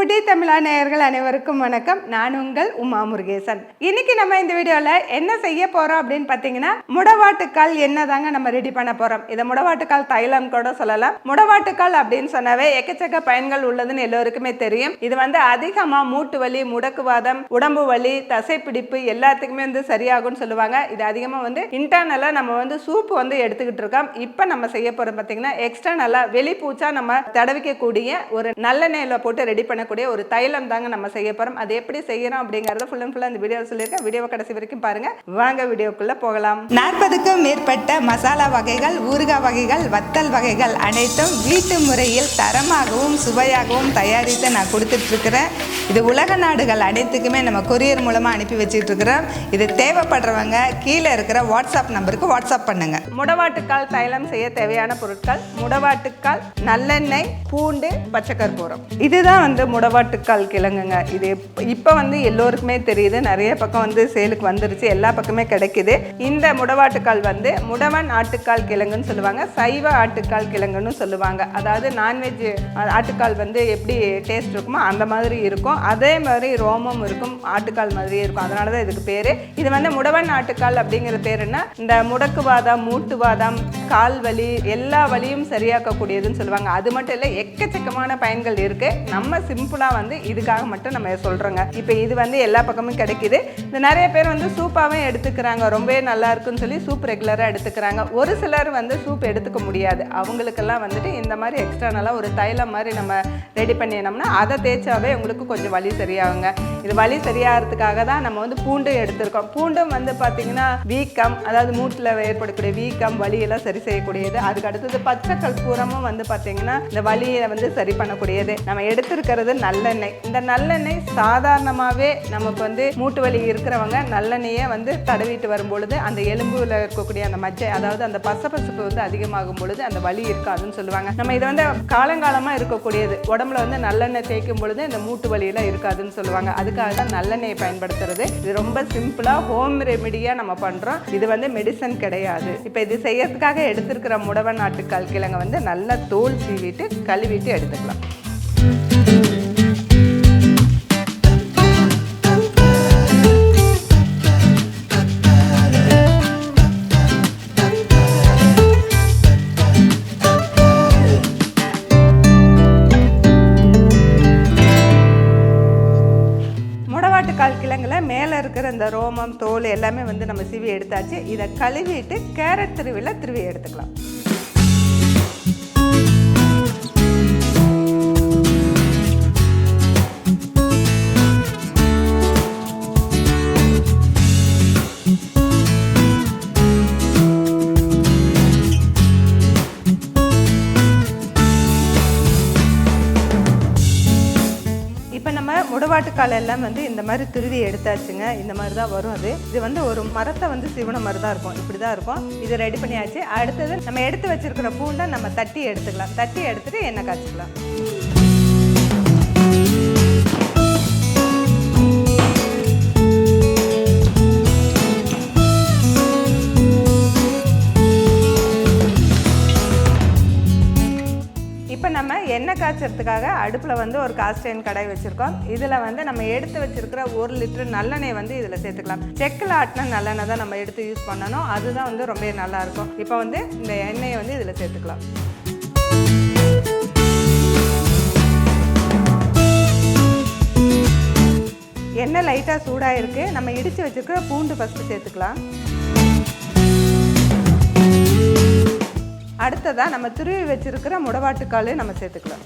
புடி தமிழா நேயர்கள் அனைவருக்கும் வணக்கம். நான் உங்கள் உமா முருகேசன். இன்னைக்கு நம்ம இந்த வீடியோல என்ன செய்ய போறோம் அப்படின்னு பார்த்தீங்கன்னா முடவாட்டுக்கால் என்னதாங்க நம்ம ரெடி பண்ண போறோம்? இதை முடவாட்டுக்கால் தைலம் கூட சொல்லலாம். முடவாட்டுக்கால் அப்படின்னு சொன்னாவே எக்கச்சக்க பயன்கள் உள்ளதுன்னு எல்லோருக்குமே தெரியும். இது வந்து அதிகமா மூட்டு வலி முடக்குவாதம் உடம்பு வலி தசைப்பிடிப்பு எல்லாத்துக்குமே வந்து சரியாகும்னு சொல்லுவாங்க. இது அதிகமாக வந்து இன்டர்னலாக நம்ம வந்து சூப் வந்து எடுத்துக்கிட்டு இருக்கோம். இப்போ நம்ம செய்ய போகிறோம் பார்த்தீங்கன்னா எக்ஸ்டர்னலாக வெளிப்பூச்சா நம்ம தடவிக்கக்கூடிய ஒரு நல்லெண்ணெயில் போட்டு ரெடி பண்ணக்கூடிய ஒரு தைலம் தாங்க நம்ம செய்ய போகிறோம் அது எப்படி செய்யறோம் அப்படிங்கறத ஃபுல் அண்ட் ஃபுல்லாக இந்த வீடியோ சொல்லியிருக்கேன். வீடியோவை கடைசி வரைக்கும் பாருங்க. வாங்க வீடியோக்குள்ள போகலாம். நாற்பதுக்கும் மேற்பட்ட மசாலா வகைகள் ஊறுகாய் வகைகள் வத்தல் வகைகள் அனைத்தும் வீட்டு முறையில் தரமாகவும் சுவையாகவும் தயாரித்து நான் கொடுத்துட்டு இருக்கிறேன் இது உலக நாடுகள் அனைத்துக்குமே நம்ம கொரியர் மூலமாக அனுப்பி வச்சுட்டு இருக்கிறோம் இது தேவைப்படுறவங்க கீழே இருக்கிற வாட்ஸ்அப் நம்பருக்கு வாட்ஸ்அப் பண்ணுங்க. முடவாட்டுக்கால் தைலம் செய்ய தேவையான பொருட்கள் முடவாட்டுக்கால் நல்லெண்ணெய் பூண்டு பச்சை கற்பூரம் இதுதான் வந்து முடவாட்டுக்கால் கிழங்குங்க. இது இப்போ வந்து எல்லோருக்குமே தெரியுது. நிறைய பக்கம் வந்து சேலுக்கு வந்துருச்சு. எல்லா பக்கமே கிடைக்குது. இந்த முடவாட்டுக்கால் வந்து முடவன் ஆட்டுக்கால் கிழங்குன்னு சொல்லுவாங்க. சைவ ஆட்டுக்கால் கிழங்குன்னு சொல்லுவாங்க. அதாவது நான்வெஜ் ஆட்டுக்கால் வந்து எப்படி டேஸ்ட் இருக்குமோ அந்த மாதிரி இருக்கும். அதே மாதிரி ரோமம் இருக்கும். ஆட்டுக்கால் மாதிரி இருக்கும். அதனால தான் இதுக்கு பேர். இது வந்து முடவன் ஆட்டுக்கால் அப்படிங்கிற பேருன்னா இந்த முடக்குவாதம் மூட்டுவாதம் கால் வலி எல்லா வலியும் சரியாக்கக்கூடியதுன்னு சொல்லுவாங்க. அது மட்டும் இல்லை எக்கச்சக்கமான பயன்கள் இருக்குது நம்ம சிம்பிள் வந்து இதுக்காக மட்டும் நம்ம சொல்கிறோங்க இப்போ இது வந்து எல்லா பக்கமும் கிடைக்குது. இந்த நிறைய பேர் வந்து சூப்பாகவே எடுத்துக்கிறாங்க. ரொம்பவே நல்லா இருக்குன்னு சொல்லி சூப் ரெகுலராக எடுத்துக்கிறாங்க. ஒரு சிலர் வந்து சூப் எடுத்துக்க முடியாது. அவங்களுக்கெல்லாம் வந்துட்டு இந்த மாதிரி எக்ஸ்டர்னலாக ஒரு தைலம் மாதிரி நம்ம ரெடி பண்ணினோம்னா அதை தேய்ச்சாவே உங்களுக்கு கொஞ்சம் வலி சரியாகுங்க. இது வலி சரியாகிறதுக்காக தான் நம்ம வந்து பூண்டு எடுத்திருக்கோம். பூண்டும் வந்து பார்த்திங்கன்னா வீக்கம் அதாவது மூட்டில் ஏற்படக்கூடிய வீக்கம் வலியெல்லாம் சரி செய்யக்கூடியது. அதுக்கு அடுத்தது பச்சை கற்பூரமும் வந்து பார்த்திங்கன்னா இந்த வலியை வந்து சரி பண்ணக்கூடியது. நம்ம எடுத்திருக்கிறது நல்லெண்ணெய். இந்த நல்லெண்ணெய் சாதாரணமாகவே நமக்கு வந்து மூட்டு வலி இருக்கிறவங்க நல்லெண்ணெயை வந்து தடவிட்டு வரும்பொழுது அந்த எலும்புல இருக்கக்கூடிய அந்த மஜ்ஜை அதாவது அந்த பசப்பசுப்பு வந்து அதிகமாகும் பொழுது அந்த வலி இருக்காதுன்னு சொல்லுவாங்க. நம்ம இதை வந்து காலங்காலமாக இருக்கக்கூடியது. உடம்புல வந்து நல்லெண்ணெய் தேய்க்கும் பொழுது இந்த மூட்டு வலியெல்லாம் இருக்காதுன்னு சொல்லுவாங்க. அதுக்காக தான் நல்லெண்ணெயை பயன்படுத்துறது. இது ரொம்ப சிம்பிளாக ஹோம் ரெமிடியாக நம்ம பண்ணுறோம் இது வந்து மெடிசன் கிடையாது. இப்போ இது செய்யறதுக்காக எடுத்திருக்கிற முடவ நாட்டுக்கால் கிழங்க வந்து நல்லா தோல் சீவிட்டு கழுவிட்டு எடுத்துக்கலாம். இருக்கிற இந்த ரோமம் தோல் எல்லாமே வந்து நம்ம சிவி எடுத்தாச்சு. இதை கழுவிட்டு கேரட் திருவியில் திருவி எடுத்துக்கலாம். நம்ம காலம் எல்லாம் வந்து இந்த மாதிரி துருவி எடுத்தாச்சுங்க. இந்த மாதிரி தான் வரும் அது. இது வந்து ஒரு மரத்தை வந்து சிவன மாதிரி தான் இருக்கும். இப்படி தான் இருக்கும். இது ரெடி பண்ணியாச்சு. அடுத்தது நம்ம எடுத்து வச்சிருக்கிற பூண்டை நம்ம தட்டி எடுத்துக்கலாம். தட்டி எடுத்துட்டு எண்ணெய் காய்ச்சிக்கலாம். நம்ம எண்ணெய் காய்ச்சறதுக்காக அடுப்பில் வந்து ஒரு காஸ்டைன் கடாய் வச்சுருக்கோம். இதில் வந்து நம்ம எடுத்து வச்சுருக்கிற ஒரு லிட்டர் நல்லெண்ணெய் வந்து இதில் சேர்த்துக்கலாம். செக்கில் ஆட்டின நல்லெண்ணெய் தான் நம்ம எடுத்து யூஸ் பண்ணணும். அதுதான் வந்து ரொம்ப நல்லாயிருக்கும் இப்போ வந்து இந்த எண்ணெயை வந்து இதில் சேர்த்துக்கலாம். எண்ணெய் லைட்டாக சூடாக இருக்குது நம்ம இடித்து வச்சுருக்க பூண்டு ஃபஸ்ட்டு சேர்த்துக்கலாம். அடுத்ததாக நம்ம துருவி வச்சுருக்கிற முடவாட்டுக்கால் நம்ம சேர்த்துக்கலாம்.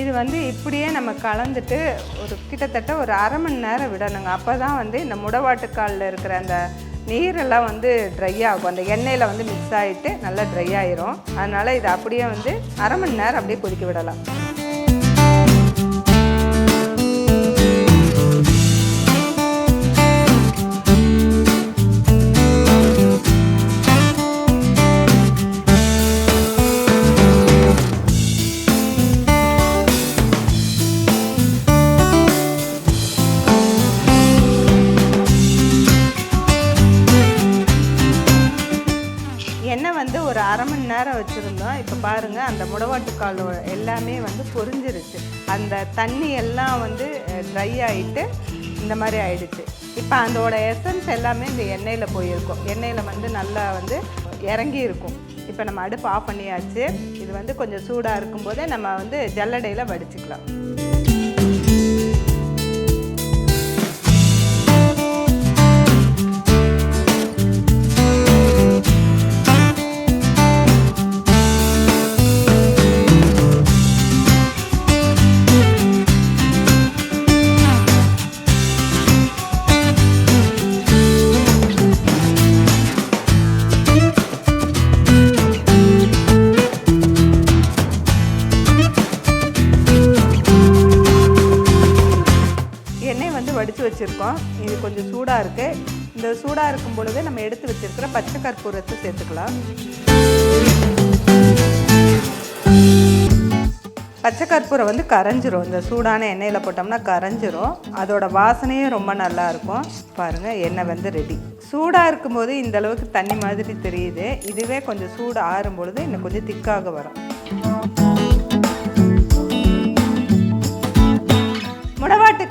இது வந்து இப்படியே நம்ம கலந்துட்டு ஒரு கிட்டத்தட்ட ஒரு அரை மணி நேரம் விடணுங்க. அப்போ தான் வந்து இந்த முடவாட்டுக்காலில் இருக்கிற அந்த நீரெல்லாம் வந்து ட்ரை ஆகும். அந்த எண்ணெயில் வந்து மிக்ஸ் ஆகிட்டு நல்லா ட்ரை ஆயிரும். அதனால் இதை அப்படியே வந்து அரை மணி நேரம் அப்படியே கொதிக்க விடலாம். எண்ணெய் வந்து ஒரு அரை மணி நேரம் வச்சுருந்தோம். இப்போ பாருங்கள் அந்த முடவாட்டுக்கால் எல்லாமே வந்து பொறிஞ்சிருச்சு அந்த தண்ணி எல்லாம் வந்து ட்ரை ஆகிட்டு இந்த மாதிரி ஆயிடுச்சு. இப்போ அதோட எசன்ஸ் எல்லாமே இந்த எண்ணெயில் போயிருக்கும். எண்ணெயில் வந்து நல்லா வந்து இறங்கி இருக்கும் இப்போ நம்ம அடுப்பு ஆஃப் பண்ணியாச்சு. இது வந்து கொஞ்சம் சூடாக இருக்கும்போதே நம்ம வந்து ஜல்லடையில் வடிச்சுக்கலாம். சூடாக இருக்கும் பொழுது நம்ம எடுத்து வச்சிருக்கிற பச்சை கற்பூரத்தை சேர்த்துக்கலாம். பச்சை கற்பூரம் வந்து கரைஞ்சிரும். இந்த சூடான எண்ணெயில் போட்டோம்னா கரைஞ்சிரும். அதோட வாசனையும் ரொம்ப நல்லா இருக்கும். பாருங்கள் எண்ணெய் வந்து ரெடி சூடாக இருக்கும்போது இந்த அளவுக்கு தண்ணி மாதிரி தெரியுது. இதுவே கொஞ்சம் சூடு ஆறும் பொழுது இன்னும் கொஞ்சம் திக்காக வரும்.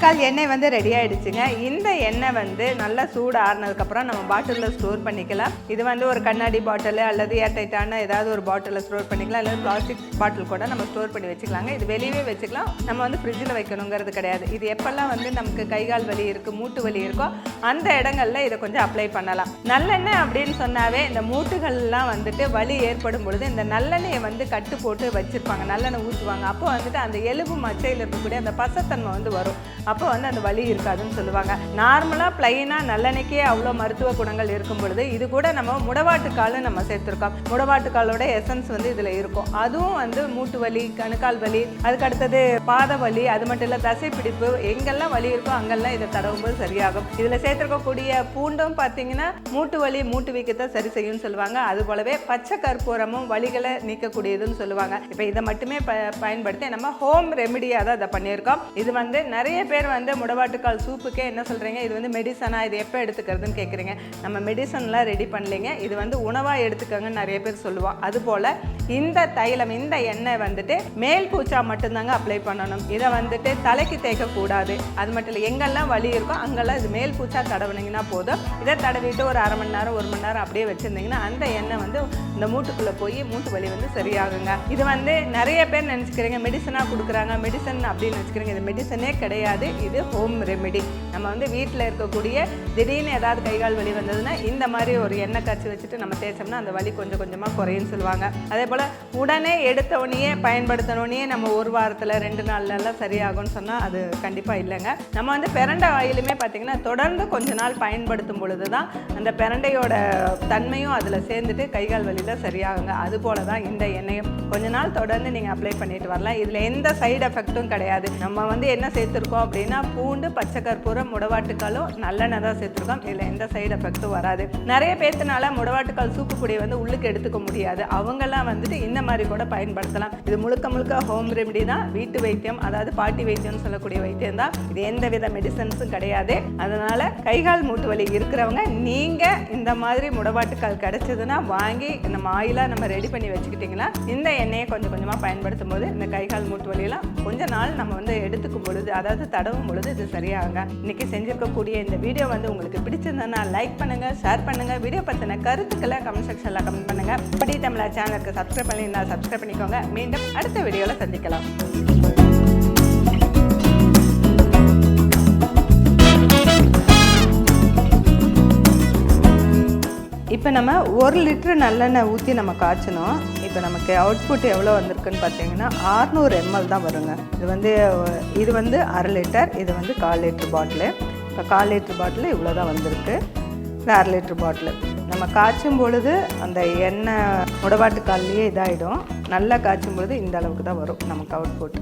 முடவாட்டுக்கால் எண்ணெய் வந்து ரெடி ஆயிடுச்சுங்க. இந்த எண்ணெய் வந்து நல்லா சூடு ஆறுனதுக்கப்புறம் நம்ம பாட்டிலில் ஸ்டோர் பண்ணிக்கலாம். இது வந்து ஒரு கண்ணாடி பாட்டில் அல்லது ஏர்டைட்டான ஏதாவது ஒரு பாட்டிலில் ஸ்டோர் பண்ணிக்கலாம். அல்லது பிளாஸ்டிக் பாட்டில் கூட நம்ம ஸ்டோர் பண்ணி வச்சுக்கலாங்க. இது வெளியவே வச்சுக்கலாம். நம்ம வந்து ஃப்ரிட்ஜில் வைக்கணுங்கிறது கிடையாது. இது எப்பெல்லாம் வந்து நமக்கு கை கால் வலி இருக்குது மூட்டு வலி இருக்கோ அந்த இடங்கள்ல இதை கொஞ்சம் அப்ளை பண்ணலாம். நல்லெண்ணெய் அப்படின்னு சொன்னாவே இந்த மூட்டுகள்லாம் வந்துட்டு வலி ஏற்படும் பொழுது இந்த நல்லெண்ணெயை வந்து கட்டு போட்டு வச்சுருப்பாங்க. நல்லெண்ணெய் ஊற்றுவாங்க அப்போ வந்துட்டு அந்த எலும்பு மச்சையில் இருக்கக்கூடிய அந்த பசத்தன்மை வந்து வரும். அப்போ வந்து அந்த வலி இருக்காதுன்னு சொல்லுவாங்க. நார்மலாக பிளைனாக நல்லெண்ணெய்க்கே அவ்வளோ மருத்துவ குணங்கள் இருக்கும் பொழுது இது கூட நம்ம முடவாட்டுக்காலும் நம்ம சேர்த்துருக்கோம். முடவாட்டுக்காலோட எசன்ஸ் வந்து இதில் இருக்கும். அதுவும் வந்து மூட்டு வலி கணுக்கால் வலி அதுக்கு அடுத்தது பாத வலி அது மட்டும் இல்லை தசை பிடிப்பு எங்கெல்லாம் வலி இருக்கோ அங்கெல்லாம் இதை தடவும்போது சரியாகும். இதில் சேர்த்துருக்கக்கூடிய பூண்டும் பார்த்தீங்கன்னா மூட்டு வலி மூட்டு வீக்கத்தை சரி செய்யும்னு சொல்லுவாங்க. அது போலவே பச்சை கற்பூரமும் வலிகளை நீக்கக்கூடியதுன்னு சொல்லுவாங்க. இப்போ இதை மட்டுமே ப பயன்படுத்தி நம்ம ஹோம் ரெமிடியாக தான் இதை பண்ணியிருக்கோம். இது வந்து நிறைய பேர் வந்து முடவாட்டுக்கால் சூப்புக்கே என்ன சொல்கிறீங்க இது வந்து மெடிசனாக இது எப்போ எடுத்துக்கிறதுன்னு கேட்குறீங்க நம்ம மெடிசன்லாம் ரெடி பண்ணலைங்க. இது வந்து உணவாக எடுத்துக்கோங்கன்னு நிறைய பேர் சொல்லுவோம் அதுபோல் இந்த தைலம் இந்த எண்ணெய் வந்துட்டு மேல் பூச்சா மட்டும்தாங்க அப்ளை பண்ணணும். இதை வந்துட்டு தலைக்கு தேய்க்கக்கூடாது அது மட்டும் இல்லை எங்கெல்லாம் வலி இருக்கோ அங்கெல்லாம் இது மேல் பூச்சா தடவுனீங்கன்னா போதும். இதை தடவிட்டு ஒரு அரை மணி நேரம் ஒரு மணி நேரம் அப்படியே வச்சுருந்தீங்கன்னா அந்த எண்ணெய் வந்து இந்த மூட்டுக்குள்ளே போய் மூட்டு வலி வந்து சரியாகுங்க. இது வந்து நிறைய பேர் நினச்சிக்கிறீங்க மெடிசனாக கொடுக்குறாங்க மெடிசன் அப்படின்னு நினச்சிக்கிறீங்க. இது மெடிசனே கிடையாது. இது ஹோம் ரெமெடி நம்ம வந்து வீட்டில் இருக்கக்கூடிய திடீர்னு ஏதாவது கை கால் வலி வந்ததுன்னா இந்த மாதிரி ஒரு எண்ணெய் காய்ச்சி வச்சுட்டு நம்ம தேய்ச்சோம்னா அந்த வலி கொஞ்சம் கொஞ்சமாக குறையும்னு சொல்லுவாங்க. அதே போல் உடனே எடுத்த உடனே பயன்படுத்தினோடனே நம்ம ஒரு வாரத்தில் ரெண்டு நாள்லலாம் சரியாகும்னு சொன்னால் அது கண்டிப்பாக இல்லைங்க. நம்ம வந்து பிரண்டை ஆயிலுமே பார்த்திங்கன்னா தொடர்ந்து கொஞ்ச நாள் பயன்படுத்தும் பொழுது தான் அந்த பிரண்டையோட தன்மையும் அதில் சேர்ந்துட்டு கை கால் வலியில் சரியாகுங்க. அது போல தான் இந்த எண்ணெயும். கொஞ்ச நாள் தொடர்ந்து நீங்கள் அப்ளை பண்ணிட்டு வரலாம். இதில் எந்த சைடு எஃபெக்ட்டும் கிடையாது. நம்ம வந்து என்ன சேர்த்துருக்கோம் அப்படின்னா பூண்டு பச்சை கற்பூரம் முடவாட்டுக்காலும் நல்லெண்ணெய் தான் சேர்த்துருக்கோம். இதில் எந்த சைடு எஃபெக்ட்டும் வராது. நிறைய பேர்த்தினால முடவாட்டுக்கால் சூப்பு பொடியை வந்து உள்ளுக்கு எடுத்துக்க முடியாது. அவங்கெல்லாம் வந்துட்டு இந்த மாதிரி கூட பயன்படுத்தலாம். இது முழுக்க முழுக்க ஹோம் ரெமெடி தான். வீட்டு வைத்தியம் அதாவது பாட்டி வைத்தியம்னு சொல்லக்கூடிய வைத்தியம் தான். இது எந்த வித மெடிசன்ஸும் கிடையாது. அதனால கைகால் மூட்டு வலி இருக்கிறவங்க நீங்க இந்த மாதிரி முடவாட்டுக்கால் கிடைச்சதுன்னா வாங்கி நம்ம ஆயிலாக நம்ம ரெடி பண்ணி வச்சுக்கிட்டிங்கன்னா இந்த எண்ணெயை கொஞ்சம் கொஞ்சமாக பயன்படுத்தும் போது இந்த கைகால் மூட்டு வலியெல்லாம் கொஞ்ச நாள் நம்ம வந்து எடுத்துக்கும் பொழுது அதாவது தடவும் பொழுது இது சரியாகுங்க. இன்னைக்கு செஞ்சிருக்கக்கூடிய இந்த வீடியோ வந்து உங்களுக்கு பிடிச்சிருந்ததுன்னா லைக் பண்ணுங்க ஷேர் பண்ணுங்க. வீடியோ பற்றின கருத்துக்களை கமெண்ட் செக்ஷனில் கமெண்ட் பண்ணுங்க. படி தமிழா சேனலுக்கு சப்ஸ்கிரைப் பண்ணியிருந்தா சப்ஸ்கிரைப் பண்ணிக்கோங்க. மீண்டும் அடுத்த வீடியோவில் சந்திக்கலாம். இப்போ நம்ம ஒரு லிட்டர் நல்லெண்ணெய் ஊற்றி நம்ம காய்ச்சணும். இப்போ நமக்கு அவுட்புட் எவ்வளோ வந்திருக்குன்னு பார்த்தீங்கன்னா 600 எம்எல் தான் வருங்க. இது வந்து இது வந்து அரை லிட்டர் இது வந்து கால் லிட்டர் பாட்டிலு இப்போ கால் லிட்டர் பாட்டில் இவ்வளோ தான் வந்திருக்கு. இந்த அரை லிட்டர் பாட்டிலு நம்ம காய்ச்சும் பொழுது அந்த எண்ணெய் முடவாட்டு கால்லையே இதாகிடும் நல்லா காய்ச்சும் பொழுது இந்த அளவுக்கு தான் வரும் நமக்கு அவுட்புட்